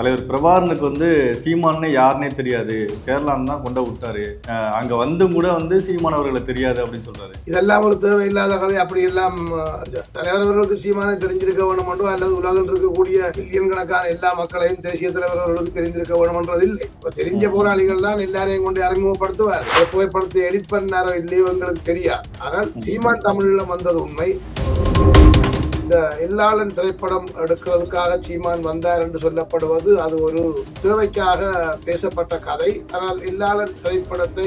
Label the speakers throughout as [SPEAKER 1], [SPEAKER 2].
[SPEAKER 1] தலைவர் பிரபாகரனுக்கு வந்து சீமானே யாருன்னே தெரியாது. சேரலான் தான் கொண்டு விட்டாரு. அங்க வந்தும் கூட வந்து சீமான் அவர்களை தெரியாது அப்படின்னு சொல்றாரு.
[SPEAKER 2] இதெல்லாம் ஒரு தேவையில்லாத கதை. அப்படி எல்லாம் தலைவர் அவர்களுக்கு சீமானை தெரிஞ்சிருக்க வேணுமென்றோ அல்லது உலகில் இருக்கக்கூடிய மில்லியன் கணக்கான எல்லா மக்களையும் தேசிய தலைவர் அவர்களுக்கு தெரிஞ்சிருக்க வேணுமென்றது இல்லை இப்ப தெரிஞ்ச போராளிகள் தான் எல்லாரையும் கொண்டு அறிமுகப்படுத்துவார். புகைப்படத்தை எடிட் பண்ணாரோ இல்லையோ எங்களுக்கு தெரியாது. ஆனால் சீமான் தமிழ்ல வந்தது உண்மை. இந்த எல்லாளன் திரைப்படம் எடுக்கிறதுக்காக சீமான் வந்தார் என்று சொல்லப்படுவது அது ஒரு தேவைக்காக பேசப்பட்ட கதை. ஆனால் எல்லாளன் திரைப்படத்தை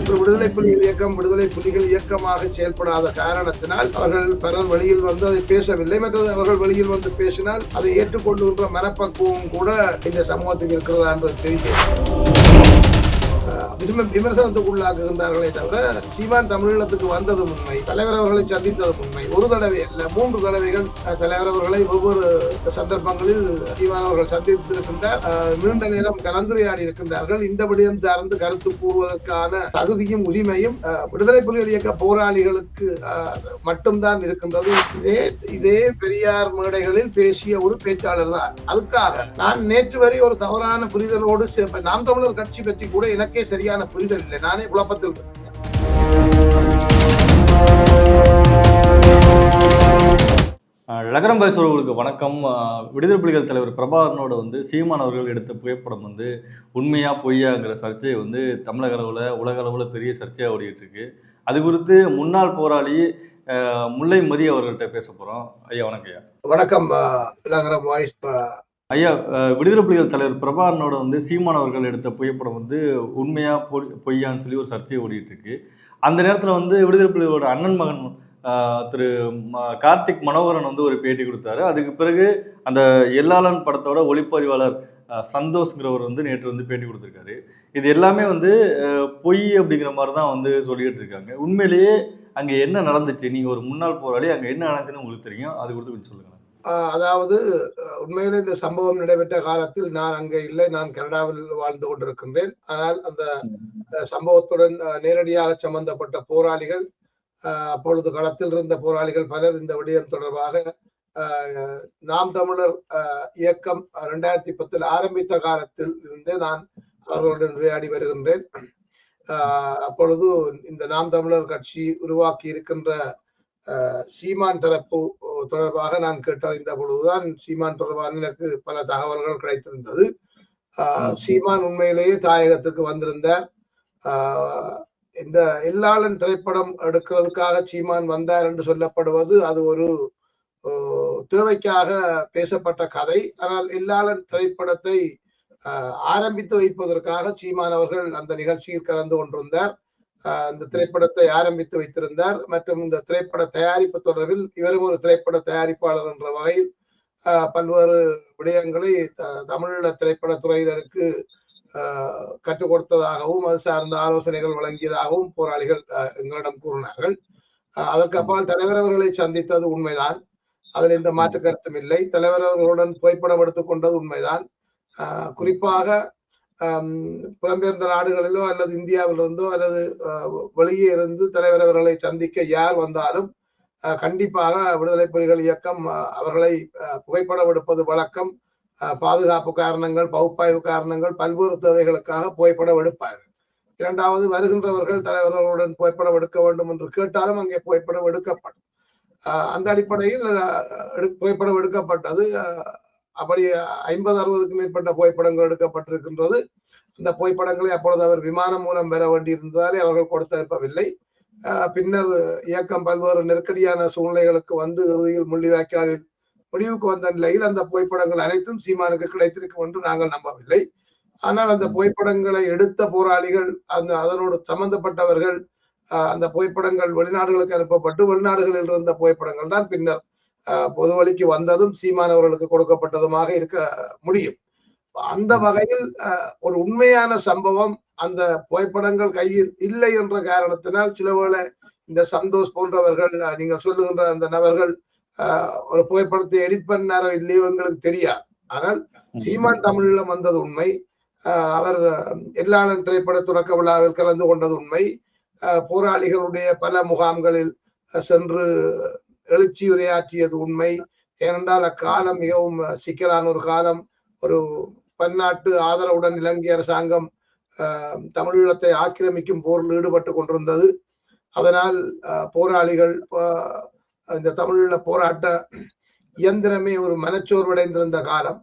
[SPEAKER 2] ஒரு விடுதலை புலிகள் இயக்கம் விடுதலை புலிகள் இயக்கமாக செயல்படாத காரணத்தினால் அவர்கள் பலர் வெளியில் வந்து அதை பேசவில்லை. மற்றது அவர்கள் வெளியில் வந்து பேசினால் அதை ஏற்றுக்கொள்ளுகின்ற மனப்பக்குவம் கூட இந்த சமூகத்துக்கு இருக்கிறதா என்று தெரியும் அஹ் விமர்சனத்துக்கு உள்ளாக்குகின்றார்களே தவிர சீமான் தமிழீழத்துக்கு வந்தது உண்மை தலைவர் அவர்களை சந்தித்தது உண்மை. ஒரு தடவை அல்ல மூன்று தடவைகள் தலைவர் அவர்களை ஒவ்வொரு சந்தர்ப்பங்களில் சீமான் அவர்கள் சந்தித்திருக்கின்றார். நீண்ட நேரம் கலந்துரையாடி இருக்கின்றார்கள். இந்த விடயம் சார்ந்து கருத்து கூறுவதற்கான தகுதியும் உரிமையும் விடுதலை புலிகள் இயக்க போராளிகளுக்கு மட்டும்தான் இருக்கின்றது. இதே இதே பெரியார் மேடைகளில் பேசிய ஒரு பேச்சாளர் தான். அதுக்காக நான் நேற்று வரை ஒரு தவறான புரிதலோடு நாம் தமிழர் கட்சி பற்றி கூட எனக்கு சரியான புரிதல் இல்லை. நானே குழப்பத்தில்
[SPEAKER 1] லகரம் பேசுறவர்களுக்கு வணக்கம். விடுதலை புலிகள் தலைவர் பிரபாகரனோட வந்து சீமான் அவர்கள் எடுத்த புகைப்படம் வந்து உண்மையா பொய்யாங்கிற சர்ச்சை வந்து தமிழக அளவில் உலக அளவில் பெரிய சர்ச்சையாக ஓடிட்டு இருக்கு. அது குறித்து முன்னாள் போராளி முல்லை மதி அவர்கள்ட்ட பேச போறோம். ஐயா வணக்கம் ஐயா.
[SPEAKER 2] வணக்கம் இளங்கரம் வாய்ஸ்
[SPEAKER 1] ஐயா விடுதலை புலிகள் தலைவர் பிரபாகரனோட வந்து சீமான் அவர்கள் எடுத்த புகைப்படம் வந்து உண்மையாக பொய் பொய்யான்னு சொல்லி ஒரு சர்ச்சை ஓடிட்டு இருக்கு அந்த நேரத்தில் வந்து விடுதலை புலிகளோட அண்ணன் மகன் திரு கார்த்திக் மனோகரன் வந்து ஒரு பேட்டி கொடுத்தாரு. அதுக்கு பிறகு அந்த எல்லாளன் படத்தோட ஒளிப்பதிவாளர் சந்தோஷ்ங்கிறவர் வந்து நேற்று வந்து பேட்டி கொடுத்துருக்காரு. இது எல்லாமே வந்து பொய் அப்படிங்கிற மாதிரி தான் வந்து சொல்லிக்கிட்டு இருக்காங்க. உண்மையிலேயே அங்கே என்ன நடந்துச்சு? நீங்கள் ஒரு முன்னாள் போராளி அங்கே என்ன நடந்துச்சுன்னு உங்களுக்கு தெரியும். அது கொடுத்து கொஞ்சம்
[SPEAKER 2] சொல்லுங்கள் அதாவது உண்மையிலே இந்த சம்பவம் நடைபெற்ற காலத்தில் நான் அங்கே இல்லை. நான் கனடாவில் வாழ்ந்து கொண்டிருக்கின்றேன். ஆனால் அந்த சம்பவத்துடன் நேரடியாக சம்பந்தப்பட்ட போராளிகள் அப்பொழுது களத்தில் இருந்த போராளிகள் பலர் இந்த விடயம் தொடர்பாக நாம் தமிழர் அஹ், இயக்கம் இரண்டாயிரத்தி பத்தில் ஆரம்பித்த காலத்தில் இருந்து நான் அவர்களுடன் உரையாடி வருகின்றேன். அப்பொழுது இந்த நாம் தமிழர் கட்சி உருவாக்கி இருக்கின்ற சீமான் தரப்பு தொடர்பாக நான் கேட்டறிந்த பொழுதுதான் சீமான் தொடர்பான எனக்கு பல தகவல்கள் கிடைத்திருந்தது. சீமான் உண்மையிலேயே தாயகத்துக்கு வந்திருந்தார் அஹ், இந்த எல்லாளன் திரைப்படம் எடுக்கிறதுக்காக சீமான் வந்தார் என்று சொல்லப்படுவது அது ஒரு தேவைக்காக பேசப்பட்ட கதை. ஆனால் எல்லாளன் திரைப்படத்தை ஆரம்பித்து வைப்பதற்காக சீமான் அவர்கள் அந்த நிகழ்ச்சியில் கலந்து கொண்டிருந்தார். அந்த திரைப்படத்தை ஆரம்பித்து வைத்திருந்தார். மற்றும் இந்த திரைப்பட தயாரிப்பு தொடர்பில் இவரும் ஒரு திரைப்பட தயாரிப்பாளர் என்ற வகையில் பல்வேறு விடயங்களை த- தமிழீழ திரைப்பட துறையினருக்கு கற்றுக் கொடுத்ததாகவும் அது சார்ந்த ஆலோசனைகள் வழங்கியதாகவும் போராளிகள் அஹ், எங்களிடம் கூறினார்கள். அதற்கு அப்பால் தலைவர் அவர்களை சந்தித்தது உண்மைதான். அதில் எந்த மாற்று கருத்தும் இல்லை. தலைவர் அவர்களுடன் புகைப்படம் எடுத்துக்கொண்டது உண்மைதான். குறிப்பாக புலம்பெயர்ந்த நாடுகளிலோ அல்லது இந்தியாவிலிருந்தோ அல்லது வெளியே இருந்து தலைவர் அவர்களை சந்திக்க யார் வந்தாலும் கண்டிப்பாக விடுதலை புலிகள் இயக்கம் அவர்களை புகைப்படம் எடுப்பது வழக்கம். பாதுகாப்பு காரணங்கள் பகுப்பாய்வு காரணங்கள் பல்வேறு தேவைகளுக்காக புகைப்படம் எடுப்பார்கள் இரண்டாவது வருகின்றவர்கள் தலைவர்களுடன் புகைப்படம் எடுக்க வேண்டும் என்று கேட்டாலும் அங்கே புகைப்படம் எடுக்கப்படும் அந்த அடிப்படையில் புகைப்படம் எடுக்கப்பட்டது அப்படி ஐம்பது அறுபதுக்கு மேற்பட்ட புகைப்படங்கள் எடுக்கப்பட்டிருக்கின்றது. அந்த புகைப்படங்களை அப்பொழுது அவர் விமானம் மூலம் பெற வேண்டியிருந்ததாலே அவர்கள் கொடுத்தனுப்பவில்லை பின்னர் இயக்கம் பல்வேறு நெருக்கடியான சூழ்நிலைகளுக்கு வந்து இறுதியில் முள்ளிவாய்க்காலில் முடிவுக்கு வந்த நிலையில் அந்த புகைப்படங்கள் அனைத்தும் சீமானுக்கு கிடைத்திருக்கும் என்று நாங்கள் நம்பவில்லை. ஆனால் அந்த புகைப்படங்களை எடுத்த போராளிகள் அந்த அதனோடு சம்பந்தப்பட்டவர்கள் அந்த புகைப்படங்கள் வெளிநாடுகளுக்கு அனுப்பப்பட்டு வெளிநாடுகளில் இருந்த புகைப்படங்கள் தான். பின்னர் பொது வழிக்கு வந்ததும் சீமான் அவர்களுக்கு கொடுக்கப்பட்டதுமாக இருக்க முடியும். அந்த வகையில் ஒரு உண்மையான சம்பவம் அந்த புகைப்படங்கள் கையில் இல்லை என்ற காரணத்தினால் சிலவேளை இந்த சந்தோஷ் போன்றவர்கள் நீங்கள் சொல்லுகின்ற அந்த நபர்கள் ஒரு புகைப்படத்தை எடிட் பண்ணாரோ இல்லையோ எங்களுக்கு தெரியாது. ஆனால் சீமான் தமிழில் வந்தது உண்மை. அவர் எல்லாளன் திரைப்பட தொடக்க விழாவில் கலந்து கொண்டது உண்மை. போராளிகளுடைய பல முகாம்களில் சென்று எழுச்சி உரையாற்றியது உண்மை. ஏனென்றால் அக்காலம் மிகவும் சிக்கலான ஒரு காலம். ஒரு பன்னாட்டு ஆதரவுடன் இலங்கை அரசாங்கம் தமிழீழத்தை ஆக்கிரமிக்கும் போரில் ஈடுபட்டு கொண்டிருந்தது. அதனால் போராளிகள் இந்த தமிழீழ போராட்ட இயந்திரமே ஒரு மனச்சோர்வடைந்திருந்த காலம்.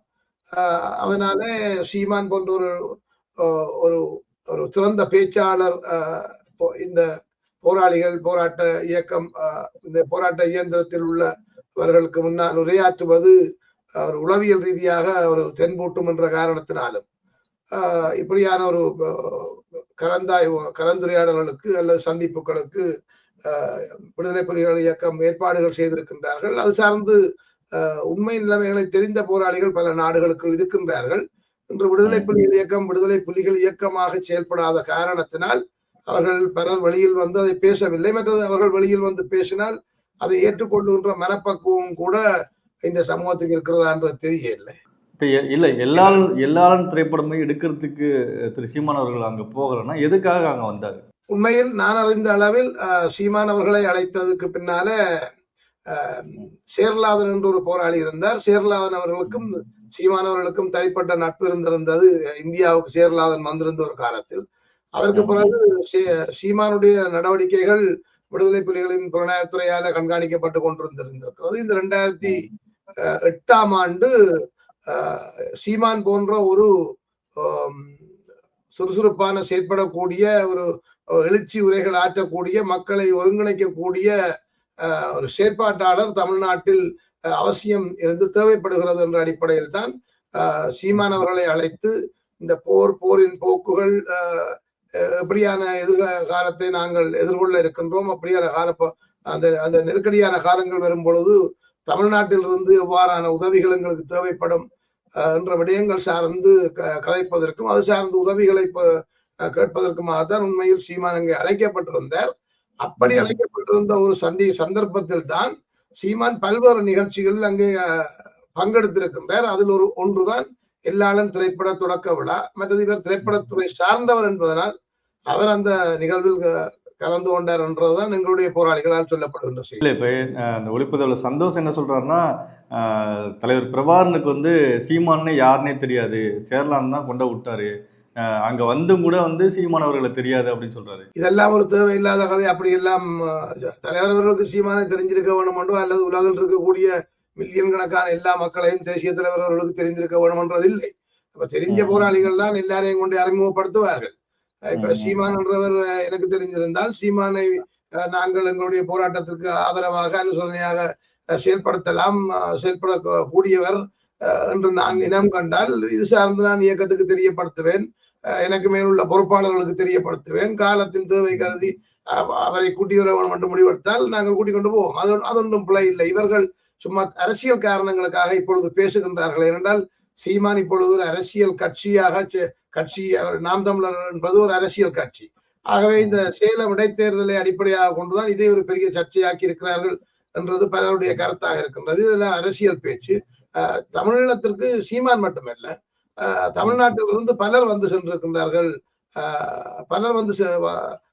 [SPEAKER 2] அதனாலே அதனால சீமான் போன்ற ஒரு ஒரு ஒரு சிறந்த பேச்சாளர் இந்த போராளிகள் போராட்ட இயக்கம் இந்த போராட்ட இயந்திரத்தில் உள்ளவர்களுக்கு முன்னால் உரையாற்றுவது ஒரு உளவியல் ரீதியாக ஒரு தென்பூட்டும் என்ற காரணத்தினாலும் இப்படியான ஒரு கலந்தாய் கலந்துரையாடல்களுக்கு அல்லது சந்திப்புகளுக்கு விடுதலை புலிகள் இயக்கம் ஏற்பாடுகள் செய்திருக்கின்றார்கள். அது சார்ந்து உண்மை நிலைமைகளை தெரிந்த போராளிகள் பல நாடுகளுக்குள் இருக்கின்றார்கள். இன்று விடுதலை புலிகள் இயக்கம் விடுதலை புலிகள் இயக்கமாக செயல்படாத காரணத்தினால் அவர்கள் பலர் வெளியில் வந்து அதை பேசவில்லை. மற்றது அவர்கள் வெளியில் வந்து பேசினால் அதை ஏற்றுக்கொள்ளுகின்ற மனப்பக்குவம் கூட இந்த சமூகத்துக்கு இருக்கிறதா என்றது தெரியவில்லை.
[SPEAKER 1] இப்போ இல்லை எல்லாரும் எல்லாரும் திரைப்படமே எடுக்கிறதுக்கு திரு சீமான் அவர்கள் அங்கே போகலைன்னா எதுக்காக அங்கே வந்தார்?
[SPEAKER 2] உண்மையில் நான் அறிந்த அளவில் சீமான் அவர்களை அழைத்ததுக்கு பின்னால சேர்லாதன் என்று ஒரு போராளி இருந்தார். சேர்லாதன் அவர்களுக்கும் சீமான் அவர்களுக்கும் தனிப்பட்ட நட்பு இருந்திருந்தது. இந்தியாவுக்கு சேர்லாதன் வந்திருந்த ஒரு காலத்தில். அதற்கு பிறகு சீ- சீமானுடைய நடவடிக்கைகள் விடுதலை புலிகளின் புலனாய்வுத்துறையால கண்காணிக்கப்பட்டு கொண்டிருந்திருந்திருக்கிறது இந்த ரெண்டாயிரத்தி எட்டாம் ஆண்டு சீமான் போன்ற ஒரு சுறுசுறுப்பான செயற்படக்கூடிய ஒரு எழுச்சி உரைகள் ஆற்றக்கூடிய மக்களை ஒருங்கிணைக்கக்கூடிய ஒரு செயற்பாட்டாளர் தமிழ்நாட்டில் அவசியம் இருந்து தேவைப்படுகிறது என்ற அடிப்படையில் தான் சீமான் அவர்களை அழைத்து இந்த போர் போரின் போக்குகள் எப்படியான எதிர்காலத்தை நாங்கள் எதிர்கொள்ள இருக்கின்றோம் அப்படியான கால அந்த அந்த நெருக்கடியான காலங்கள் வரும் பொழுது தமிழ்நாட்டிலிருந்து எவ்வாறான உதவிகள் எங்களுக்கு தேவைப்படும் என்ற விடயங்கள் சார்ந்து க- கதைப்பதற்கும் அது சார்ந்த உதவிகளை அஹ், கேட்பதற்குமாகத்தான் உண்மையில் சீமான் அங்கே அழைக்கப்பட்டிருந்தார். அப்படி. அழைக்கப்பட்டிருந்த ஒரு சந்தி சந்தர்ப்பத்தில் தான் சீமான் பல்வேறு நிகழ்ச்சிகளில் அங்கே பங்கெடுத்திருக்கின்றார். அதில் ஒரு ஒன்றுதான் எல்லாளன் திரைப்பட தொடக்க விழா. மற்றது இவர் திரைப்படத்துறை சார்ந்தவர் என்பதனால் அவர் அந்த நிகழ்வில் கலந்து கொண்டார் என்றதுதான் எங்களுடைய போராளிகளால் சொல்லப்படுகின்ற செய்தி.
[SPEAKER 1] இல்லை இப்போ அந்த ஒளிப்பதிவில் சந்தோஷம் என்ன சொல்றாருன்னா அஹ், தலைவர் பிரபாகரனுக்கு வந்து சீமானே யாருன்னே தெரியாது. சேர்லான் தான் கொண்டு விட்டாரு. அங்க வந்தும் கூட வந்து சீமான் அவர்களை தெரியாது அப்படின்னு சொல்றாரு.
[SPEAKER 2] இதெல்லாம் ஒரு தேவையில்லாத கதை. அப்படி எல்லாம் தலைவர் அவர்களுக்கு சீமானை தெரிஞ்சிருக்க வேணுமென்றோ அல்லது உலகில் இருக்கக்கூடிய மில்லியன் கணக்கான எல்லா மக்களையும் தேசிய தலைவர் அவர்களுக்கு தெரிந்திருக்க வேணுமென்றது இல்லை அப்ப தெரிஞ்ச. போராளிகள் தான் எல்லாரையும் கொண்டு அறிமுகப்படுத்துவார்கள். இப்ப. சீமான் என்றவர் எனக்கு தெரிந்திருந்தால் சீமானை நாங்கள் எங்களுடைய போராட்டத்திற்கு ஆதரவாக அனுசரணையாக செயல்படுத்தலாம் அஹ், செயல்பட கூடியவர் அஹ், என்று நான் இனம் கண்டால் இது சார்ந்து நான் இயக்கத்துக்கு தெரியப்படுத்துவேன். எனக்கு மேலுள்ள பொறுப்பாளர்களுக்கு தெரியப்படுத்துவேன். காலத்தின் தேவை கருதி அவ- அவரை கூட்டி வர வேண்டும் முடிவெடுத்தால் நாங்கள் கூட்டிக் கொண்டு போவோம். அது அதொன்றும் பிழை இல்லை. இவர்கள் சும்மா அரசியல் காரணங்களுக்காக இப்பொழுது பேசுகின்றார்கள் ஏனென்றால் சீமான் இப்பொழுது ஒரு அரசியல் கட்சியாக கட்சி அவர் நாம் தமிழர் என்பது ஒரு அரசியல் கட்சி. ஆகவே இந்த சேலம் இடைத்தேர்தலை அடிப்படையாக கொண்டுதான் இதை ஒரு பெரிய சர்ச்சையாக்கி இருக்கிறார்கள் என்றது பலருடைய கருத்தாக இருக்கின்றது. இதெல்லாம் அரசியல் பேச்சு. அஹ், தமிழீழத்திற்கு சீமான் மட்டுமல்ல. தமிழ்நாட்டிலிருந்து பலர் வந்து சென்றிருக்கின்றார்கள். பலர் வந்து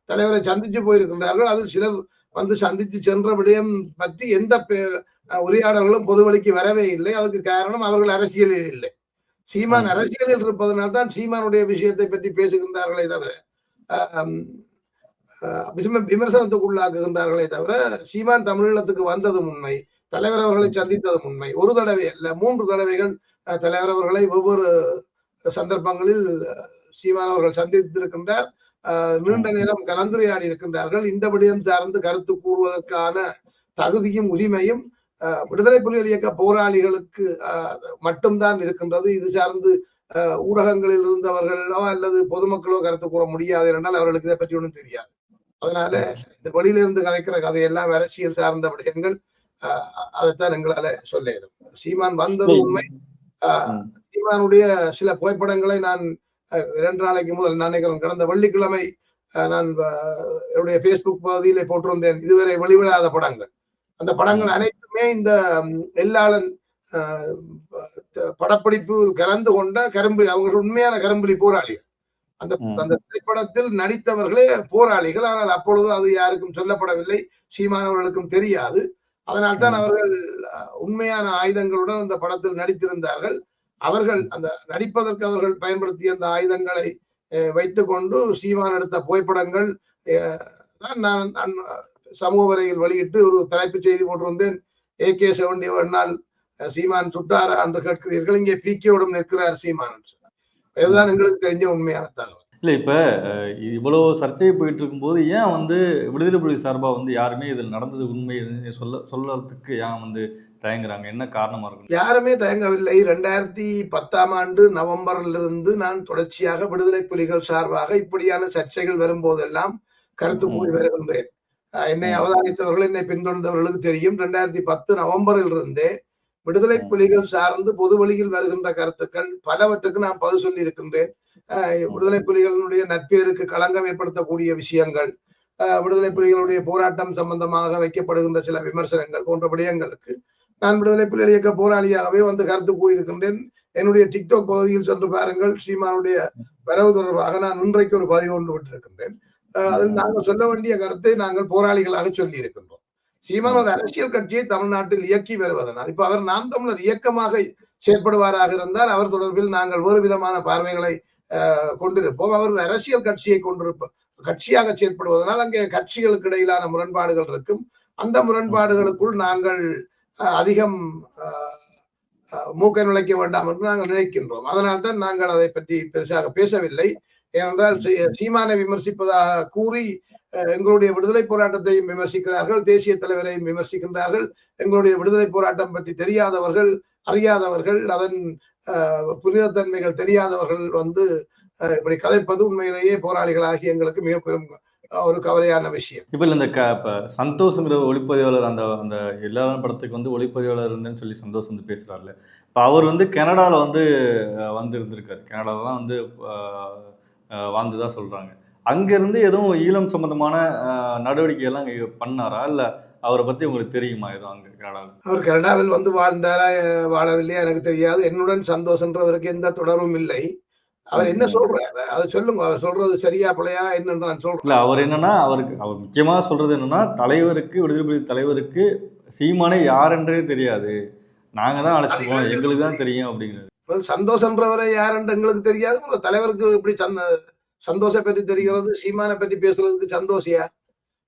[SPEAKER 2] தலைவரை சந்திச்சு போயிருக்கின்றார்கள். அதில் சிலர் வந்து சந்தித்து சென்ற விடயம் பற்றி எந்த உரையாடல்களும் பொதுவழிக்கு வரவே இல்லை. அதுக்கு காரணம் அவர்கள் அரசியலில் இல்லை. சீமான். அரசியலில் இருப்பதனால் தான் சீமானுடைய விஷயத்தை பற்றி பேசுகின்றார்களே தவிர விமர்சனத்துக்குள்ளாக்குகின்றார்களே தவிர சீமான் தமிழீழத்துக்கு வந்ததும் உண்மை தலைவர் அவர்களை சந்தித்ததும் உண்மை. ஒரு தடவை அல்ல மூன்று தடவைகள் தலைவர் அவர்களை ஒவ்வொரு சந்தர்ப்பங்களில் சீமான் அவர்கள் சந்தித்திருக்கின்றார். அஹ், நீண்ட நேரம் கலந்துரையாடி இருக்கின்றார்கள் இந்த விடயம் சார்ந்து கருத்து கூறுவதற்கான தகுதியும் உரிமையும் விடுதலை புலிகள் இயக்க போராளிகளுக்கு மட்டும்தான் இருக்கின்றது. இது சார்ந்து ஊடகங்களில் இருந்தவர்களோ அல்லது பொதுமக்களோ கருத்து கூற முடியாது என்றால் அவர்களுக்கு இதை பற்றி ஒன்றும் தெரியாது. அதனால இந்த வெளியிலிருந்து கதைக்கிற கதையெல்லாம் அரசியல் சார்ந்த விடயங்கள் அதைத்தான் எங்களால சொல்ல இயலும். சீமான் வந்தது உண்மை. சீமானுடைய சில புகைப்படங்களை நான் இரண்டு நாளைக்கு முதல் நான் நினைக்கிறேன் கடந்த வெள்ளிக்கிழமை நான் என்னுடைய பேஸ்புக் பகுதியிலே போட்டிருந்தேன். இதுவரை வெளிவிடாத படங்கள். அந்த படங்கள் அனைத்துமே இந்த த- படப்பிடிப்பில் கலந்து கொண்ட கரும்பு அவர்கள் உண்மையான கரும்புலி போராளிகள். அந்த. அந்த திரைப்படத்தில் நடித்தவர்களே போராளிகள். ஆனால் அப்பொழுது அது யாருக்கும் சொல்லப்படவில்லை. சீமானவர்களுக்கும் தெரியாது. அதனால்தான். அவர்கள் உண்மையான ஆயுதங்களுடன் அந்த படத்தில் நடித்திருந்தார்கள். அவர்கள் அந்த நடிப்பதற்கு அவர்கள் பயன்படுத்திய அந்த ஆயுதங்களை வைத்துக்கொண்டு சீமான் எடுத்த புகைப்படங்கள் தான் நான் சமூக வரையில் வெளியிட்டு ஒரு தலைப்புச் செய்தி போட்டிருந்தேன். ஏகே செவன்டி ஒன்னால் சீமான் சுட்டாரா என்று கேட்கிறீர்கள். இங்கே பிகேவுடன் நிற்கிறார் சீமான். இதுதான் எங்களுக்கு தெரிஞ்ச உண்மையான தகவல்.
[SPEAKER 1] இல்லை இப்போ இவ்வளோ சர்ச்சை போயிட்டு இருக்கும்போது ஏன் வந்து விடுதலை புலி சார்பாக வந்து யாருமே இதில் நடந்தது உண்மை சொல்ல சொல்லறதுக்கு ஏன் வந்து தயங்குறாங்க? என்ன காரணமா இருக்கும்
[SPEAKER 2] யாருமே தயங்கவில்லை. ரெண்டாயிரத்தி பத்தாம் ஆண்டு நவம்பரிலிருந்து நான் தொடர்ச்சியாக விடுதலை புலிகள் சார்பாக இப்படியான சர்ச்சைகள் வரும்போதெல்லாம் கருத்து. கூறி வருகின்றேன். என்னை. அவதானித்தவர்கள் என்னை பின்தொடர்ந்தவர்களுக்கு தெரியும். ரெண்டாயிரத்தி பத்து நவம்பரில் இருந்தே விடுதலை. புலிகள் சார்ந்து பொது வழியில் வருகின்ற கருத்துக்கள் பலவற்றுக்கு நான் பதில் சொல்லி இருக்கின்றேன் விடுதலை புலிகளினுடைய நட்பேருக்கு களங்கம் ஏற்படுத்தக்கூடிய விஷயங்கள் விடுதலை புலிகளுடைய போராட்டம் சம்பந்தமாக வைக்கப்படுகின்ற சில விமர்சனங்கள் போன்ற விடயங்களுக்கு நான் விடுதலை புலிகள் இயக்க போராளியாகவே வந்து கருத்து கூறியிருக்கின்றேன். என்னுடைய டிக்டாக் பகுதியில் சென்று பாருங்கள். ஸ்ரீமானுடைய வரவு தொடர்பாக நான் இன்றைக்கு ஒரு பதிவு கொண்டு விட்டிருக்கின்றேன். அதில் நாங்கள் சொல்ல வேண்டிய கருத்தை நாங்கள் போராளிகளாக சொல்லி இருக்கின்றோம் சீமான் ஒரு அரசியல் கட்சியை தமிழ்நாட்டில் இயக்கி வருவதனால் இப்ப அவர் நாம் தமிழர் இயக்கமாக செயற்படுவாராக இருந்தால் அவர் தொடர்பில் நாங்கள் வேறு விதமான பார்வைகளை கொண்டிருப்போம். அவர் ஒரு அரசியல் கட்சியை கொண்டிருப்போம் கட்சியாக செயற்படுவதனால் அங்கே கட்சிகளுக்கு இடையிலான முரண்பாடுகள் இருக்கும். அந்த முரண்பாடுகளுக்குள் நாங்கள் அதிகம் மூக்கை நுழைக்க வேண்டாம் என்று நாங்கள் நினைக்கின்றோம். அதனால்தான் நாங்கள் அதை பற்றி பெருசாக பேசவில்லை. ஏனென்றால் சீமானை விமர்சிப்பதாக கூறி எங்களுடைய விடுதலை போராட்டத்தையும் விமர்சிக்கிறார்கள் தேசிய தலைவரையும் விமர்சிக்கின்றார்கள். எங்களுடைய விடுதலை போராட்டம் பற்றி தெரியாதவர்கள் அறியாதவர்கள் அதன் புனிதத்தன்மைகள் தெரியாதவர்கள் வந்து இப்படி கதைப்பது உண்மையிலேயே போராளிகளாகி எங்களுக்கு மிக பெரும் ஒரு கவலையான விஷயம்.
[SPEAKER 1] இப்போ இந்த க இப்போ சந்தோஷங்கிற ஒளிப்பதிவாளர் அந்த அந்த எல்லாரும் படத்துக்கு வந்து ஒளிப்பதிவாளர் இருந்தேன்னு சொல்லி சந்தோஷ் வந்து பேசுகிறாருல இப்போ அவர் வந்து கனடாவில் வந்து வந்து இருந்திருக்காரு கனடாவில் தான் வந்து அஹ், அஹ், வாழ்ந்ததா சொல்கிறாங்க அங்கேருந்து எதுவும் ஈழம் சம்மந்தமான அஹ், நடவடிக்கைகள்லாம் இங்க பண்ணாரா? இல்லை அவரை பற்றி உங்களுக்கு தெரியுமா எதுவும் அங்கே கனடாவில்
[SPEAKER 2] அவர் கனடாவில் வந்து வாழ்ந்தாரா வாழவில்லையா எனக்கு தெரியாது. என்னுடன் சந்தோஷன்றவருக்கு எந்த தொடர்பும் இல்லை. அவர் என்ன சொல்றாரு? அதை சொல்லுங்க. அவர் சொல்றது சரியா பிழையா என்னன்னு நான் சொல்றேன்.
[SPEAKER 1] இல்லை அவர் என்னன்னா அவருக்கு அவர் முக்கியமாக சொல்கிறது என்னன்னா தலைவருக்கு விடுதலை புலி தலைவருக்கு சீமானே யாரென்றே தெரியாது. நாங்கள் தான் அழைச்சிட்டு போனோம் எங்களுக்கு தான் தெரியும் அப்படிங்கிறது.
[SPEAKER 2] சந்தோஷன்றவரை யாருன்னு எங்களுக்கு தெரியாது தலைவருக்கு இப்படி சந்த சந்தோஷ பற்றி தெரிகிறது சீமானை பற்றி பேசுறதுக்கு சந்தோஷியா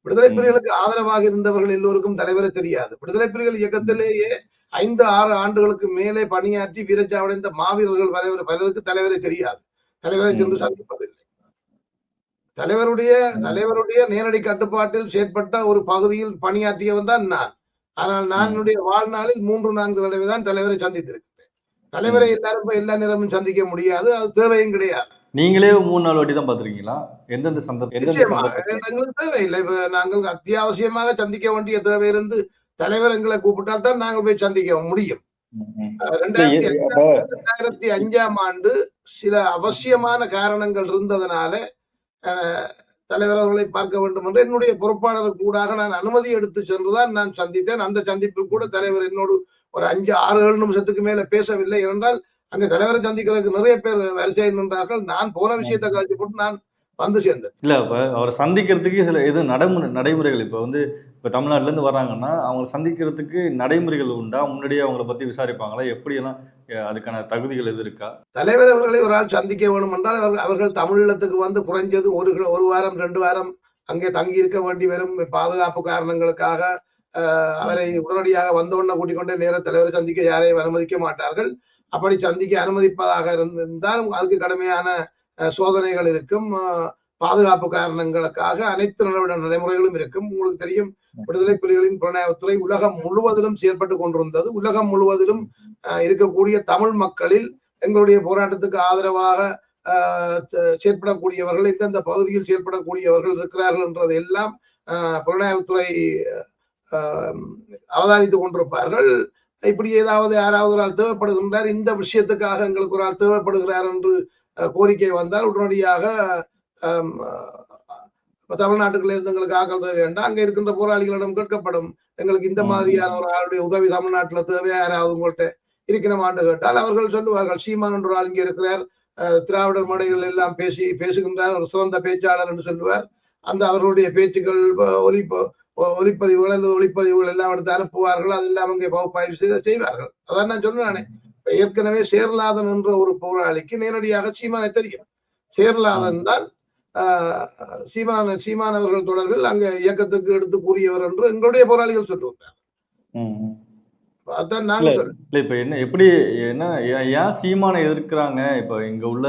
[SPEAKER 2] விடுதலை
[SPEAKER 1] ம்.
[SPEAKER 2] புலிகளுக்கு ஆதரவாக இருந்தவர்கள் எல்லோருக்கும் தலைவரை தெரியாது விடுதலை புலிகள் இயக்கத்திலேயே ஐந்து ஆறு ஆண்டுகளுக்கு மேலே பணியாற்றி வீரச்சாவடைந்த மாவீரர்கள் பலவர் பலருக்கு தலைவரை தெரியாது தலைவரை சென்று. சந்திப்பதில்லை தலைவருடைய. தலைவருடைய நேரடி கட்டுப்பாட்டில் செயற்பட்ட ஒரு பகுதியில் பணியாற்றியவன் தான் நான் ஆனால் நான். என்னுடைய வாழ்நாளில் மூன்று நான்கு தடவை தான் தலைவரை சந்தித்திருக்கிறேன் தலைவரை எல்லாரும் எல்லா நேரமும் சந்திக்க முடியாது. அது தேவையும் கிடையாது.
[SPEAKER 1] நீங்களே மூணு நாலு வாட்டி தான் பார்த்துருக்கீங்களா? எந்தெந்த சந்தர்ப்பம்
[SPEAKER 2] தேவையில்லை. இப்ப நாங்கள் அத்தியாவசியமாக சந்திக்க வேண்டிய தேவை இருந்து தலைவர் எங்களை கூப்பிட்டால் தான் நாங்கள் போய் சந்திக்க முடியும். ரெண்டாயிரத்தி அஞ்சாம் ஆண்டு சில அவசியமான காரணங்கள் இருந்ததனால தலைவர் அவர்களை பார்க்க வேண்டும் என்று என்னுடைய பொறுப்பாளர் கூடாக நான் அனுமதி எடுத்து சென்றுதான் நான் சந்தித்தேன். அந்த சந்திப்பில் கூட தலைவர் என்னோடு ஒரு அஞ்சு ஆறு ஏழு நிமிஷத்துக்கு மேல பேசவில்லை என்றால் அங்க தலைவரை சந்திக்கிறதுக்கு நிறைய பேர் வரிசையில் நின்றார்கள். நான் போன விஷயத்தை காட்சி போட்டு நான் வந்து சேர்ந்தேன்.
[SPEAKER 1] இல்ல இப்ப அவரை சந்திக்கிறதுக்கு சில எது நடைமுறை நடைமுறைகள். இப்ப வந்து இப்ப தமிழ்நாட்டுல இருந்து வர்றாங்கன்னா அவங்களை சந்திக்கிறதுக்கு நடைமுறைகள் உண்டா? முன்னாடியே அவங்கள பத்தி விசாரிப்பாங்களா? எப்படி எல்லாம் அதுக்கான தகுதிகள் எது இருக்கா?
[SPEAKER 2] தலைவர் அவர்களை ஒரு ஆள் சந்திக்க வேணும் என்றால் அவர்கள் அவர்கள் தமிழீழத்துக்கு வந்து குறைஞ்சது ஒரு ஒரு வாரம் ரெண்டு வாரம் அங்கே தங்கி இருக்க வேண்டி வரும். பாதுகாப்பு காரணங்களுக்காக அவரை உடனடியாக வந்தவுடனே கூட்டிக் கொண்டே நேர தலைவரை சந்திக்க யாரையும் அனுமதிக்க மாட்டார்கள். அப்படி சந்திக்க அனுமதிப்பதாக இருந்திருந்தால் அதுக்கு கடுமையான சோதனைகள் இருக்கும். பாதுகாப்பு காரணங்களுக்காக அனைத்து நடவடிக்கை நடைமுறைகளும் இருக்கும். உங்களுக்கு தெரியும் விடுதலை புலிகளின் புலனாய்வுத்துறை உலகம் முழுவதிலும் செயல்பட்டு கொண்டிருந்தது. உலகம் முழுவதிலும் இருக்கக்கூடிய தமிழ் மக்களில் எங்களுடைய போராட்டத்துக்கு ஆதரவாக செயற்படக்கூடியவர்கள் எந்தெந்த பகுதியில் செயற்படக்கூடியவர்கள் இருக்கிறார்கள் என்றது எல்லாம் புலனாய்வுத்துறை அவதானித்துக் கொண்டிருப்பார்கள். இப்படி ஏதாவது யாராவது ஒரு ஆள் தேவைப்படுகின்றார் இந்த விஷயத்துக்காக எங்களுக்கு ஒரு ஆள் தேவைப்படுகிறார் என்று கோரிக்கை வந்தால் உடனடியாக தமிழ்நாட்டுக்குள்ள இருந்து எங்களுக்கு ஆக்கள் தேவை வேண்டாம். அங்க இருக்கின்ற போராளிகளிடம் கேட்கப்படும். எங்களுக்கு இந்த. மாதிரியான ஒரு ஆளுடைய உதவி தமிழ்நாட்டுல தேவையா? யாராவது உங்கள்கிட்ட இருக்கணுமான்னு கேட்டால் அவர்கள் சொல்லுவார்கள் சீமான் என்ற ஒரு ஆள் இங்கே இருக்கிறார். அஹ் திராவிடர் மேடைகள் எல்லாம் பேசி பேசுகின்றார். ஒரு சிறந்த பேச்சாளர் என்று சொல்லுவார். அந்த அவர்களுடைய பேச்சுக்கள் ஒலி ஒ- ஒலிப்பதிவுகள் அல்லது ஒளிப்பதிவுகள் எல்லாம் எடுத்து அனுப்புவார்கள். அதெல்லாம் அங்கே பகுப்பாய்வு செய்து செய்வார்கள். அதான் நான் சொன்னானே ஏற்கனவே சேர்லாதன் என்ற ஒரு போராளிக்கு நேரடியாக சீமானை தெரியும். சேர்லாதன் தான் சீமான சீமான் அவர்கள் தொடர்பில் அங்க இயக்கத்துக்கு எடுத்து கூறியவர் என்று எங்களுடைய போராளிகள் சொல்லுவாங்க அதான் நாங்க
[SPEAKER 1] இல்ல. இப்போ என்ன எப்படி என்ன ஏன் சீமானை எதிர்க்கிறாங்க? இப்போ இங்கே உள்ள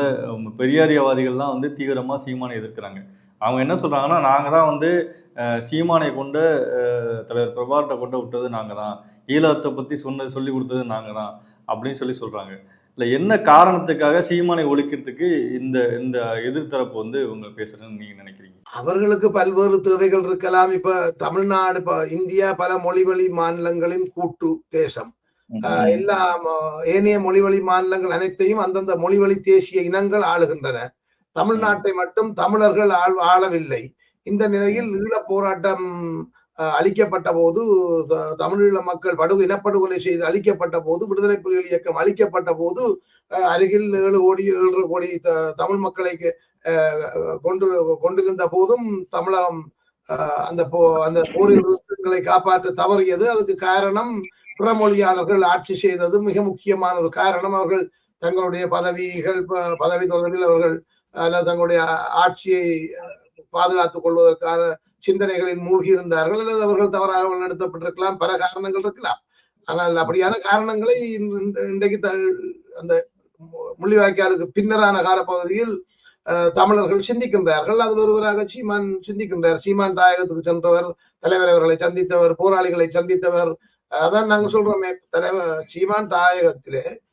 [SPEAKER 1] பெரியாரியவாதிகள்லாம் வந்து தீவிரமாக சீமானை எதிர்க்கிறாங்க. அவங்க என்ன சொல்கிறாங்கன்னா நாங்கள் தான் வந்து சீமானை கொண்டு தலைவர் பிரபார்ட்ட கொண்டு விட்டது நாங்கள் தான். ஈழத்தை பற்றி சொன்ன சொல்லி கொடுத்தது நாங்கள் தான் அப்படின்னு சொல்லி சொல்கிறாங்க இல்லை என்ன காரணத்துக்காக சீமானை ஒழிக்கிறதுக்கு இந்த இந்த எதிர்த்தரப்பு வந்து இவங்க பேசுகிறேன்னு நீங்கள் நினைக்கிறீங்க?
[SPEAKER 2] அவர்களுக்கு பல்வேறு தேவைகள் இருக்கலாம். இப்ப தமிழ்நாடு இப்ப இந்தியா பல மொழிவழி மாநிலங்களின் கூட்டு தேசம். எல்லா ஏனைய மொழிவழி மாநிலங்கள் அனைத்தையும் அந்தந்த மொழிவழி தேசிய இனங்கள் ஆளுகின்றன. தமிழ்நாட்டை மட்டும் தமிழர்கள் ஆள் ஆளவில்லை. இந்த நிலையில் ஈழப் போராட்டம் அழிக்கப்பட்ட போது தமிழீழ மக்கள் படுகொ இனப்படுகொலை செய்து அழிக்கப்பட்ட போது விடுதலை புலிகள் இயக்கம் அழிக்கப்பட்ட போது அருகில் ஏழு கோடி ஏழரை கோடி தமிழ் மக்களை கொண்டு கொண்டிருந்த போதும் தமிழகம் அந்த போ அந்த இருந்தவர்களை காப்பாற்ற தவறியது. அதுக்கு காரணம் பிறமொழியாளர்கள் ஆட்சி செய்தது மிக முக்கியமான ஒரு காரணம். அவர்கள் தங்களுடைய பதவிகள் பதவி தொடர்பில் அவர்கள் அல்லது தங்களுடைய ஆட்சியை பாதுகாத்துக் கொள்வதற்கான சிந்தனைகளில் மூழ்கி இருந்தார்கள். அல்லது அவர்கள் தவறாக வழிநடத்தப்பட்டிருக்கலாம். பல காரணங்கள் இருக்கலாம். ஆனால் அப்படியான காரணங்களை இன்றைக்கு த- அந்த முள்ளிவாய்க்காலுக்கு பின்னரான காலப்பகுதியில் தமிழர்கள் சிந்திக்கின்றார்கள். அதில் ஒருவராக சீமான் சிந்திக்கின்றார். சீமான் தாயகத்துக்கு சென்றவர் தலைவர் அவர்களை சந்தித்தவர் போராளிகளை சந்தித்தவர். அதான் நாங்க சொல்றோமே தலைவர் சீமான் தாயகத்திலே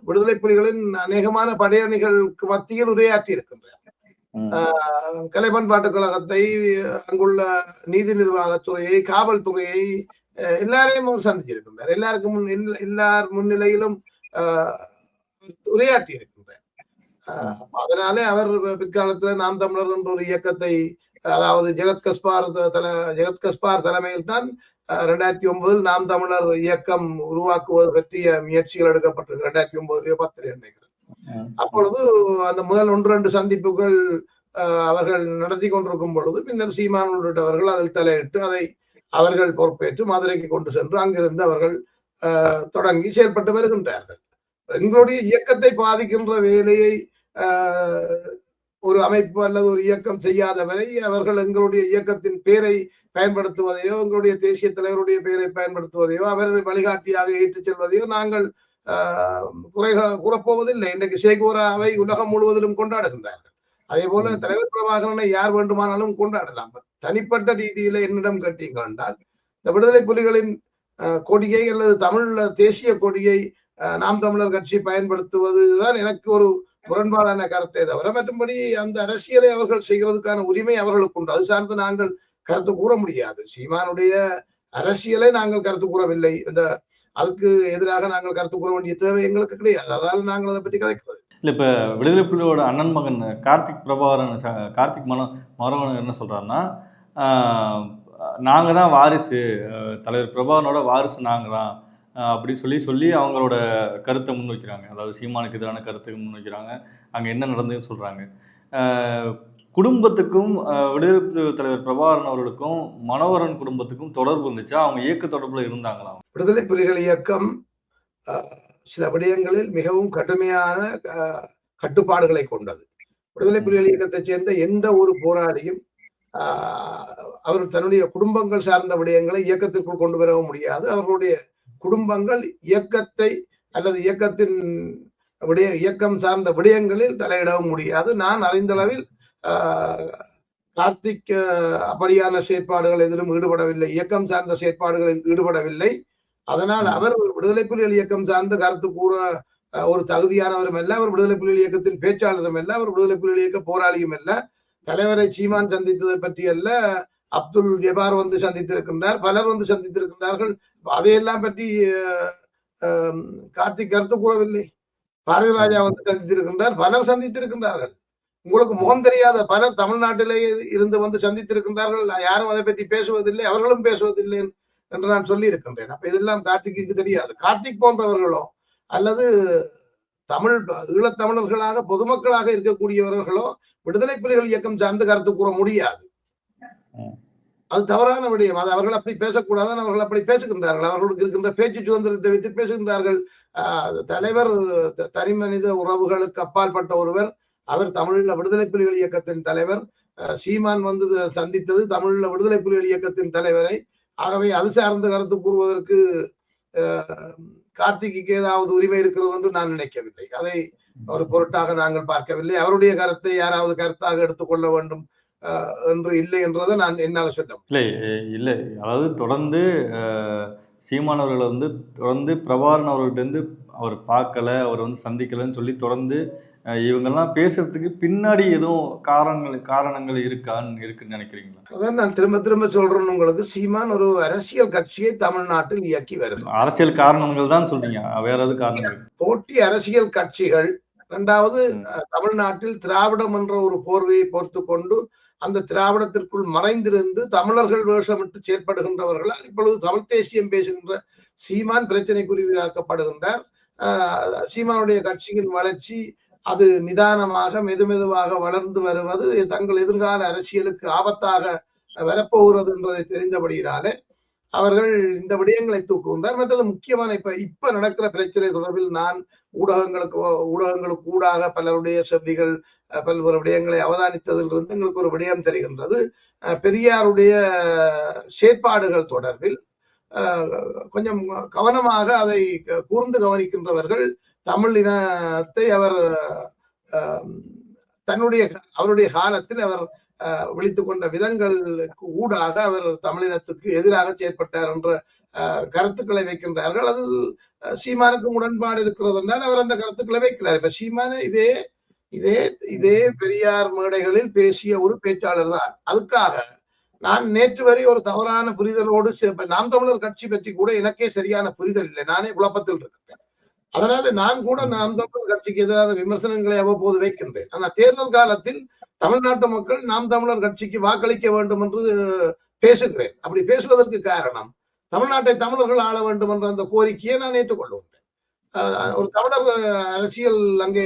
[SPEAKER 2] விடுதலை புலிகளின் அநேகமான படையணிகளுக்கு மத்தியில் உரையாற்றி இருக்கின்றார். ஆஹ், கலை பண்பாட்டுக் கழகத்தை அங்குள்ள நீதி நிர்வாகத்துறையை காவல்துறையை எல்லாரையும் அவர் சந்திச்சிருக்கின்றார் எல்லாருக்கும் முன் எல்லா- எல்லார் முன்னிலையிலும் உரையாற்றி இருக்கின்றார். அதனாலே அவர் பிற்காலத்துல நாம் தமிழர் என்ற ஒரு இயக்கத்தை அதாவது ஜெகத் கஸ்பார் தல ஜெகத் கஸ்பார் தலைமையில் தான் ரெண்டாயிரத்தி ஒன்பதில் நாம் தமிழர் இயக்கம் உருவாக்குவது பற்றிய முயற்சிகள் எடுக்கப்பட்டிருக்கு. ரெண்டாயிரத்தி ஒன்பதுலயோ பத்துல நினைக்கிறேன். அப்பொழுது அந்த முதல் ஒன்று ரெண்டு சந்திப்புகள் அவர்கள் நடத்தி கொண்டிருக்கும் பொழுது பின்னர் சீமான் உள்ளிட்டவர்கள் அதில் தலையிட்டு அதை அவர்கள் பொறுப்பேற்று மதுரைக்கு கொண்டு சென்று அங்கிருந்து அவர்கள் தொடங்கி செயல்பட்டு வருகின்றார்கள். எங்களுடைய இயக்கத்தை பாதிக்கின்ற வேலையை ஆஹ், ஒரு அமைப்பு அல்லது ஒரு இயக்கம் செய்யாத வரை அவர்கள் எங்களுடைய இயக்கத்தின் பேரை பயன்படுத்துவதையோ எங்களுடைய தேசிய தலைவருடைய பெயரை பயன்படுத்துவதையோ அவர்களை வழிகாட்டியாக ஏற்றுச் செல்வதையோ நாங்கள் குறை கூறப்போவதில்லை. இன்றைக்கு சேகோராவை உலகம் முழுவதிலும் கொண்டாடுகின்றார்கள். அதே போல. தலைவர் பிரபாகரனை யார் வேண்டுமானாலும் கொண்டாடலாம். தனிப்பட்ட ரீதியில என்னிடம் கேட்டீங்க என்றால் இந்த விடுதலை புலிகளின் கொடியை அல்லது தமிழ் தேசிய கொடியை நாம் தமிழர் கட்சி பயன்படுத்துவதுதான் எனக்கு ஒரு முரண்பாடான கருத்தை தவிர மற்றும்படி அந்த அரசியலை அவர்கள் செய்கிறதுக்கான உரிமை அவர்களுக்கு உண்டு. அது சார்ந்து நாங்கள் கருத்து கூற முடியாது. சீமானுடைய அரசியலை நாங்கள் கருத்து கூறவில்லை. இந்த அதுக்கு எதிராக நாங்கள் கருத்து கூற வேண்டிய தேவை எங்களுக்கு கிடையாது. அதனால நாங்கள் அதை பற்றி கதைக்கிறது.
[SPEAKER 1] இல்லை இப்போ விடுதலை புலியோட அண்ணன் மகன் கார்த்திக் பிரபாகரன் கார்த்திக் மன மரவன் என்ன சொல்கிறாருன்னா நாங்கள் தான் வாரிசு. தலைவர் பிரபாகரனோட வாரிசு நாங்கள் தான். அப்படின்னு சொல்லி சொல்லி அவங்களோட கருத்தை முன்வைக்கிறாங்க. அதாவது சீமானுக்கு எதிரான கருத்தை முன்வைக்கிறாங்க. அங்கே என்ன நடந்ததுன்னு சொல்கிறாங்க குடும்பத்துக்கும் விடுதலை தலைவர் பிரபாகரன் அவர்களுக்கும் மனோகரன் குடும்பத்துக்கும் தொடர்பு இருந்துச்சா? அவங்க இயக்க தொடர்பில் இருந்தாங்களா?
[SPEAKER 2] விடுதலை புலிகள் இயக்கம் ஆஹ், சில விடயங்களில் மிகவும் கடுமையான கட்டுப்பாடுகளை கொண்டது. விடுதலை புலிகள் இயக்கத்தைச் சேர்ந்த எந்த ஒரு போராளியும் ஆஹ், அவர் தன்னுடைய குடும்பங்கள் சார்ந்த விடயங்களை இயக்கத்திற்குள் கொண்டு வரவும் முடியாது. அவர்களுடைய குடும்பங்கள் இயக்கத்தை அல்லது இயக்கத்தின் விடய இயக்கம் சார்ந்த விடயங்களில் தலையிடவும் முடியாது. நான் அறிந்த அளவில் கார்த்திக் அப்படியான செயற்பாடுகள் எதிலும் ஈடுபடவில்லை. இயக்கம் சார்ந்த செயற்பாடுகளில் ஈடுபடவில்லை. அதனால். அவர் விடுதலை புலிகள் இயக்கம் சார்ந்து கருத்து கூற ஒரு தகுதியானவரும் அல்ல. அவர் விடுதலை புலிகள் இயக்கத்தின் பேச்சாளரும் அல்ல. அவர் விடுதலை புலிகள் இயக்க போராளியும் அல்ல. தலைவரை சீமான் சந்தித்ததை பற்றி அல்ல. அப்துல் ஜபார் வந்து சந்தித்திருக்கின்றார். பலர் வந்து சந்தித்திருக்கின்றார்கள். அதையெல்லாம் பற்றி கார்த்திக் கருத்து கூறவில்லை. பாரதிராஜா வந்து சந்தித்திருக்கின்றார். பலர் சந்தித்திருக்கின்றார்கள். உங்களுக்கு முகம் தெரியாத பலர் தமிழ்நாட்டிலே இருந்து வந்து சந்தித்திருக்கின்றார்கள். யாரும் அதை பற்றி பேசுவதில்லை அவர்களும் பேசுவதில்லை என்று நான் சொல்லி இருக்கின்றேன் அப்ப இதெல்லாம் கார்த்திக்கு தெரியாது. கார்த்திக் போன்றவர்களோ அல்லது தமிழ் ஈழத்தமிழர்களாக பொதுமக்களாக இருக்கக்கூடியவர்களோ விடுதலை புலிகள் இயக்கம் சார்ந்து கருத்து கூற முடியாது. அது தவறான விடயம். அது அவர்கள் அப்படி பேசக்கூடாது அவர்கள் அப்படி பேசுகின்றார்கள். அவர்களுக்கு இருக்கின்ற பேச்சு சுதந்திரத்தை வைத்து பேசுகின்றார்கள். தலைவர் தனி மனித உறவுகளுக்கு அப்பாற்பட்ட ஒருவர் அவர் தமிழீழ விடுதலை புலிகள் இயக்கத்தின் தலைவர். சீமான் வந்து சந்தித்தது தமிழீழ விடுதலை புலிகள் இயக்கத்தின் தலைவரை. ஆகவே அது சார்ந்த கருத்து கூறுவதற்கு கார்த்திக்கு ஏதாவது உரிமை இருக்கிறது என்று நான் நினைக்கவில்லை. அதை ஒரு பொருட்டாக நாங்கள் பார்க்கவில்லை. அவருடைய கருத்தை யாராவது கருத்தாக எடுத்துக்கொள்ள வேண்டும் என்று இல்லை என்றதை நான் என்னால் சொல்ல
[SPEAKER 1] இல்லை இல்லை. அதாவது தொடர்ந்து சீமான் அவர்கள் வந்து தொடர்ந்து பிரபாகரன் அவர்கள்ட்டேருந்து அவர் பார்க்கல அவர் வந்து சந்திக்கலைன்னு சொல்லி தொடர்ந்து இவங்கெல்லாம் பேசுறதுக்கு பின்னாடி எதுவும் காரணங்கள் காரணங்கள் இருக்கான்னு இருக்குன்னு நினைக்கிறீங்களா?
[SPEAKER 2] அதான் நான் திரும்ப திரும்ப சொல்றேன் உங்களுக்கு. சீமான் ஒரு அரசியல் கட்சியை தமிழ்நாட்டில் இயக்கி வருது
[SPEAKER 1] அரசியல் காரணங்கள் தான் சொல்றீங்க. வேற எது காரணங்கள்?
[SPEAKER 2] போட்டி அரசியல் கட்சிகள் இரண்டாவது தமிழ்நாட்டில் திராவிடம் என்ற ஒரு போர்வையை பொறுத்து கொண்டு அந்த திராவிடத்திற்குள் மறைந்திருந்து தமிழர்கள் வேஷமிட்டு செயற்படுகின்றவர்களால் இப்பொழுது தமிழ் தேசியம் பேசுகின்ற சீமான் பிரச்சனைக்குரியவராக்கப்படுகின்றார் ஆஹ், சீமானுடைய கட்சியின் வளர்ச்சி அது நிதானமாக மெதுமெதுவாக வளர்ந்து வருவது தங்கள் எதிர்கால அரசியலுக்கு ஆபத்தாக வரப்போகிறது என்பதை தெரிந்தபடியினாலே அவர்கள் இந்த விடயங்களை தூக்குகின்றார் மற்றது முக்கியமான இப்ப இப்ப நடக்கிற பிரச்சனை தொடர்பில் நான் ஊடகங்களுக்கு ஊடகங்களுக்கு ஊடாக பலருடைய செவ்விகள் பல்வேறு விடயங்களை அவதானித்ததிலிருந்து எங்களுக்கு ஒரு விடயம் தெரிகின்றது. பெரியாருடைய செயற்பாடுகள் தொடர்பில் கொஞ்சம் கவனமாக அதை க- கூர்ந்து கவனிக்கின்றவர்கள் தமிழ் இனத்தை அவர் தன்னுடைய அவருடைய காலத்தில் அவர் விழித்து கொண்ட விதங்களுக்கு ஊடாக அவர் தமிழினத்துக்கு எதிராக செயற்பட்டார் என்ற அஹ், கருத்துக்களை வைக்கின்றார்கள். அது சீமானுக்கும் உடன்பாடு இருக்கிறது என்றால் அவர் அந்த கருத்துக்களை வைக்கிறார். இப்ப சீமான இதே இதே இதே பெரியார் மேடைகளில் பேசிய ஒரு பேச்சாளர் தான். அதுக்காக நான் நேற்று வரை ஒரு தவறான புரிதலோடு நாம் தமிழர் கட்சி பற்றி கூட எனக்கே சரியான புரிதல் இல்லை. நானே குழப்பத்தில் இருக்கிறேன் அதனால நான் கூட நாம் தமிழர் கட்சிக்கு எதிரான விமர்சனங்களை அவ்வப்போது வைக்கின்றேன். ஆனா தேர்தல் காலத்தில் தமிழ்நாட்டு மக்கள் நாம் தமிழர் கட்சிக்கு வாக்களிக்க வேண்டும் என்று பேசுகிறேன். அப்படி பேசுவதற்கு காரணம் தமிழ்நாட்டை தமிழர்கள் ஆள வேண்டும் என்ற அந்த கோரிக்கையை நான் ஏற்றுக்கொள்கின்றேன் அஹ் ஒரு தமிழர் அரசியல் அங்கே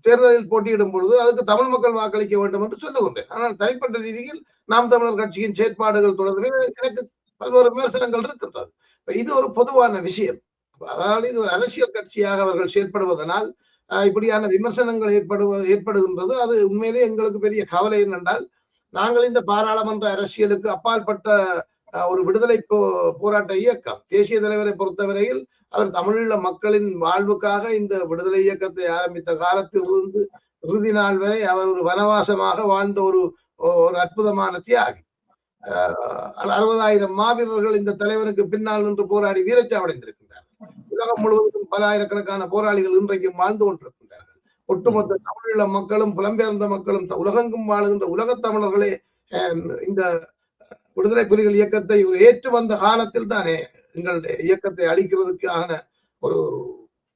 [SPEAKER 2] தேர்தலில் போட்டியிடும் பொழுது அதுக்கு தமிழ் மக்கள் வாக்களிக்க வேண்டும் என்று சொல்லுகின்றேன். ஆனால் தனிப்பட்ட ரீதியில் நாம் தமிழர் கட்சியின் செயற்பாடுகள் தொடர்பில் எனக்கு பல்வேறு விமர்சனங்கள் இருக்கின்றது. இது ஒரு பொதுவான விஷயம். அதாவது இது ஒரு அரசியல் கட்சியாக அவர்கள் செயற்படுவதனால் அஹ், இப்படியான விமர்சனங்கள் ஏற்படுவ ஏற்படுகின்றது. அது உண்மையிலே எங்களுக்கு பெரிய கவலை என்னென்றால் நாங்கள் இந்த பாராளுமன்ற அரசியலுக்கு அப்பாற்பட்ட ஒரு விடுதலை போ போராட்ட இயக்கம் தேசிய தலைவரை பொறுத்தவரையில் அவர் தமிழீழ மக்களின் வாழ்வுக்காக இந்த விடுதலை இயக்கத்தை ஆரம்பித்த காலத்தில் இருந்து இறுதி நாள் வரை அவர் ஒரு வனவாசமாக வாழ்ந்த ஒரு ஒரு அற்புதமான தியாகி. அஹ் அறுபதாயிரம் மாவீரர்கள் இந்த தலைவருக்கு பின்னால் நின்று போராடி வீரச்சாவடைந்திருக்கின்றனர். உலகம் முழுவதும் பல ஆயிரக்கணக்கான போராளிகள் இன்றைக்கும் வாழ்ந்து கொண்டிருக்கின்றார்கள். ஒட்டுமொத்த தமிழீழ மக்களும் புலம்பெயர்ந்த மக்களும் உலகெங்கும் வாழுகின்ற உலகத் தமிழர்களே இந்த விடுதலை புலிகள் இயக்கத்தை ஒரு ஏற்று வந்த காலத்தில் தானே எங்களுடைய இயக்கத்தை அளிக்கிறதுக்கான ஒரு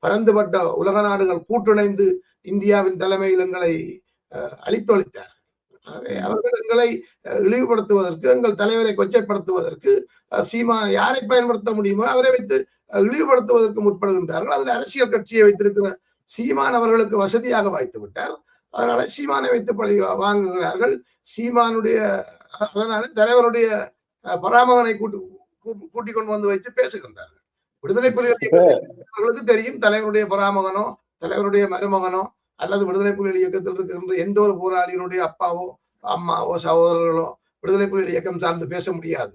[SPEAKER 2] பரந்துபட்ட உலக நாடுகள் கூட்டிணைந்து இந்தியாவின் தலைமையில் எங்களை அழித்தொழித்தார் அவர்கள் எங்களை இழிவுபடுத்துவதற்கு எங்கள் தலைவரை கொச்சைப்படுத்துவதற்கு சீமா யாரை பயன்படுத்த முடியுமோ அவரை வைத்து இழிவுபடுத்துவதற்கு முற்படுகின்றார்கள். அதில் அரசியல் கட்சியை வைத்திருக்கிற சீமான் அவர்களுக்கு வசதியாக வாய்த்து விட்டார். அதனால சீமானை வைத்து பழி வாங்குகிறார்கள். சீமானுடைய அதனால தலைவருடைய பராமகனை கூட்டு கூட்டிக் கொண்டு வந்து வைத்து பேசுகின்றார்கள். விடுதலை புலிகள் அவர்களுக்கு தெரியும் தலைவருடைய பராமகனோ தலைவருடைய மருமகனோ அல்லது விடுதலை புலிகள் இயக்கத்தில் இருக்கின்ற எந்த ஒரு போராளியினுடைய அப்பாவோ அம்மாவோ சகோதரர்களோ விடுதலை புலிகள் இயக்கம் சார்ந்து பேச முடியாது.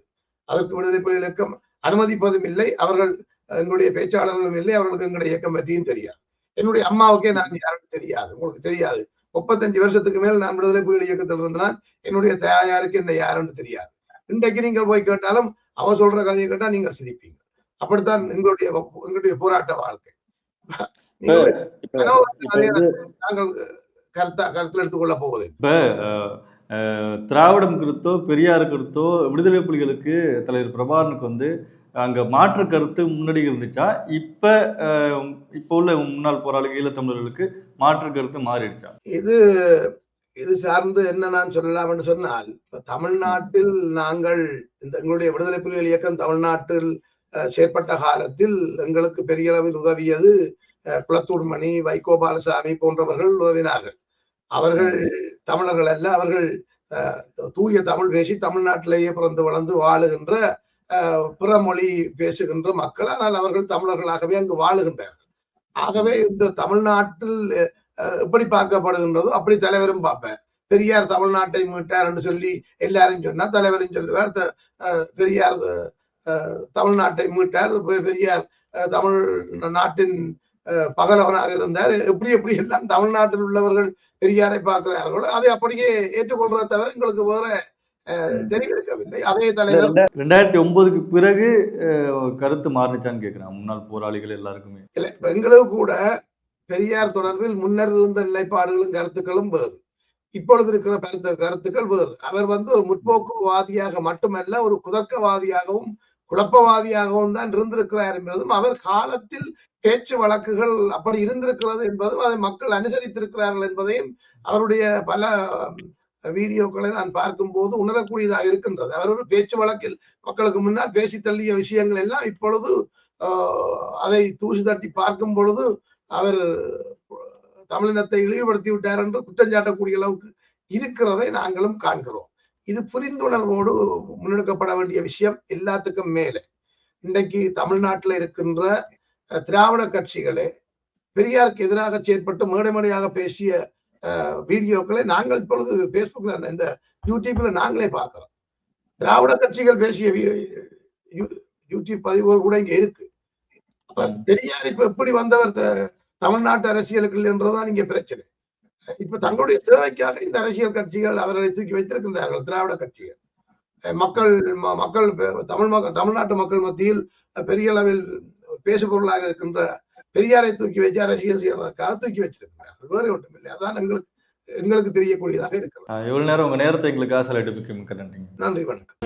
[SPEAKER 2] அதற்கு விடுதலை புலிகள் இயக்கம் அனுமதிப்பதும் இல்லை. அவர்கள் எங்களுடைய பேச்சாளர்களும் இல்லை அவர்களுக்கு எங்களுடைய இயக்கம் பற்றியும் தெரியாது. என்னுடைய அம்மாவுக்கே நான் யாருன்னு தெரியாது. உங்களுக்கு தெரியாது. முப்பத்தஞ்சு வருஷத்துக்கு மேல் நான் விடுதலை புலிகள் இயக்கத்தில் இருந்தால் என்னுடைய தாயாருக்கு என்ன யாருன்னு தெரியாது. இன்றைக்கு நீங்கள் போய் கேட்டாலும் அவ சொல்ற கதையை கேட்டா நீங்கள் சிரிப்பீங்க. அப்படித்தான் எங்களுடைய எங்களுடைய போராட்ட வாழ்க்கை. நீங்கள் கருத்தா கருத்தில் எடுத்துக்கொள்ள போவதில்லை.
[SPEAKER 1] இப்போ திராவிடம் குறித்தோ பெரியார் குறித்தோ விடுதலை புலிகளுக்கு தலைவர் பிரபாகரனுக்கு வந்து அங்கே மாற்று கருத்து முன்னாடி இருந்துச்சா? இப்போ இப்போ உள்ள முன்னாள் போராளிகள் ஈழத்தமிழர்களுக்கு மாற்று கருத்து மாறிடுச்சா?
[SPEAKER 2] இது இது சார்ந்து என்ன நான் சொல்லலாம் என்று சொன்னால் இப்போ தமிழ்நாட்டில் நாங்கள் இந்த எங்களுடைய விடுதலை புலிகள் இயக்கம் தமிழ்நாட்டில் செயற்பட்ட காலத்தில் எங்களுக்கு பெரிய அளவில் உதவியது குளத்தூர்மணி வைகோ பாலசாமி போன்றவர்கள் உதவினார்கள். அவர்கள் தமிழர்கள் அல்ல அவர்கள் தூய தமிழ் பேசி தமிழ்நாட்டிலேயே பிறந்து வளர்ந்து வாழுகின்ற பிற மொழி பேசுகின்ற மக்கள் ஆனால் அவர்கள் தமிழர்களாகவே அங்கு வாழுகின்றார்கள். ஆகவே இந்த தமிழ்நாட்டில் எப்படி பார்க்கப்படுகின்றதோ அப்படி தலைவரும் பார்ப்பார். பெரியார் தமிழ்நாட்டை மீட்டார் என்று சொல்லி எல்லாரும் சொன்னா தலைவரும் சொல்லுவார். பெரியார் தமிழ்நாட்டை மீட்டார். பெ- பெரியார் தமிழ் நாட்டின் பகலவனாக இருந்தார். எப்படி எப்படி எல்லாம் தமிழ்நாட்டில் உள்ளவர்கள் பெரியாரை பார்க்கிறார்களோ அதை அப்படியே ஏற்றுக்கொள்றத தவிர எங்களுக்கு வேற தெரிவிக்கவில்லை அதே தலைவர்.
[SPEAKER 1] ரெண்டாயிரத்தி ஒன்பதுக்கு பிறகு கருத்து மாறுனுச்சான்னு கேட்குறேன் முன்னாள் போராளிகள் எல்லாருக்குமே.
[SPEAKER 2] இல்லை எங்களுக்கு கூட பெரியார் தொடர்பில் முன்னர் இருந்த நிலைப்பாடுகளும் கருத்துக்களும் வேறு. இப்பொழுது இருக்கிற கருத்து கருத்துக்கள் வேறு. அவர் வந்து ஒரு முற்போக்குவாதியாக மட்டுமல்ல ஒரு குதர்க்கவாதியாகவும் குழப்பவாதியாகவும் தான் இருந்திருக்கிறார் என்பதும் அவர் காலத்தில் பேச்சு வழக்குகள் அப்படி இருந்திருக்கிறது என்பதும் அதை மக்கள் அனுசரித்திருக்கிறார்கள் என்பதையும் அவருடைய பல வீடியோக்களை நான் பார்க்கும்போது உணரக்கூடியதாக இருக்கின்றது. அவர் ஒரு பேச்சு வழக்கில் மக்களுக்கு முன்னால் பேசி தள்ளிய விஷயங்கள் எல்லாம் இப்பொழுது ஆஹ், அதை தூசி தட்டி பார்க்கும் பொழுது அவர் தமிழினத்தை இழிவுபடுத்தி விட்டார் என்று குற்றம் சாட்டக்கூடிய அளவுக்கு இருக்கிறதை நாங்களும் காண்கிறோம். இது புரிந்துணர்வோடு முன்னெடுக்கப்பட வேண்டிய விஷயம் எல்லாத்துக்கும் மேலே. இன்றைக்கு தமிழ்நாட்டில் இருக்கின்ற திராவிட கட்சிகளே பெரியாருக்கு எதிராக செயற்பட்டு மேடை மேடையாக பேசிய வீடியோக்களை நாங்கள் இப்பொழுது பேஸ்புக்ல இந்த யூடியூப்ல நாங்களே பார்க்கிறோம். திராவிட கட்சிகள் பேசிய யூ- யூடியூப் பதிவுகள் கூட இங்க இருக்கு. அப்ப பெரியார் இப்ப எப்படி வந்தவர் தமிழ்நாட்டு அரசியலுக்கு என்றதான் இங்க பிரச்சனை. இப்ப தங்களுடைய தேவைக்காக இந்த அரசியல் கட்சிகள் அவர்களை தூக்கி வைத்திருக்கின்றார்கள் திராவிட கட்சிகள். மக்கள் ம- மக்கள் தமிழ் மக்கள் தமிழ்நாட்டு மக்கள் மத்தியில் பெரிய அளவில் பேசுபொருளாக இருக்கின்ற பெரியாரை தூக்கி வச்சு அரசியல் செய்வதற்காக தூக்கி வச்சிருக்கிறார்கள் வேறு ஒன்றும் இல்லை அதான் எங்களுக்கு எங்களுக்கு தெரியக்கூடியதாக இருக்கிறது.
[SPEAKER 1] இவ்வளவு நேரம் உங்க நேரத்தை எங்களுக்காக செலவிட்டு மிக்க நன்றிங்க.
[SPEAKER 2] நன்றி வணக்கம்.